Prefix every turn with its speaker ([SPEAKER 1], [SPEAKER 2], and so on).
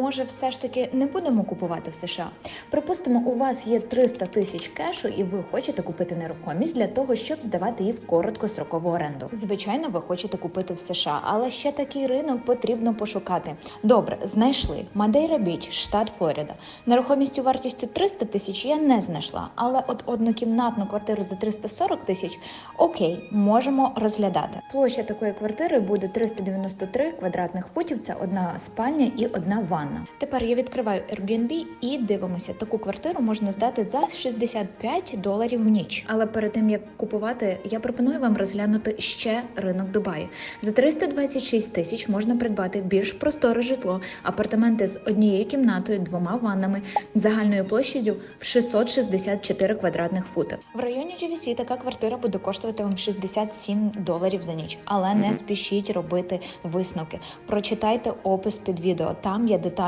[SPEAKER 1] може все ж таки не будемо купувати в США? Припустимо, у вас є 300 тисяч кешу, і ви хочете купити нерухомість для того, щоб здавати її в короткострокову оренду. Звичайно, ви хочете купити в США, але ще такий ринок потрібно пошукати. Добре, знайшли Мадейра Біч, штат Флорида. Нерухомістю вартістю 300 тисяч я не знайшла, але от однокімнатну квартиру за 340 тисяч окей, можемо розглядати. Площа такої квартири буде 393 квадратних футів. Це одна спальня і одна ванна. Тепер я відкриваю Airbnb і дивимося. Таку квартиру можна здати за 65 доларів в ніч. Але перед тим як купувати, я пропоную вам розглянути ще ринок Дубаю. За 326 тисяч можна придбати більш просторе житло, апартаменти з однією кімнатою, двома ваннами, загальною площадю в 664 квадратних фути. В районі GVC така квартира буде коштувати вам 67 доларів за ніч, але не спішіть робити висновки. Прочитайте опис під відео. Там я детально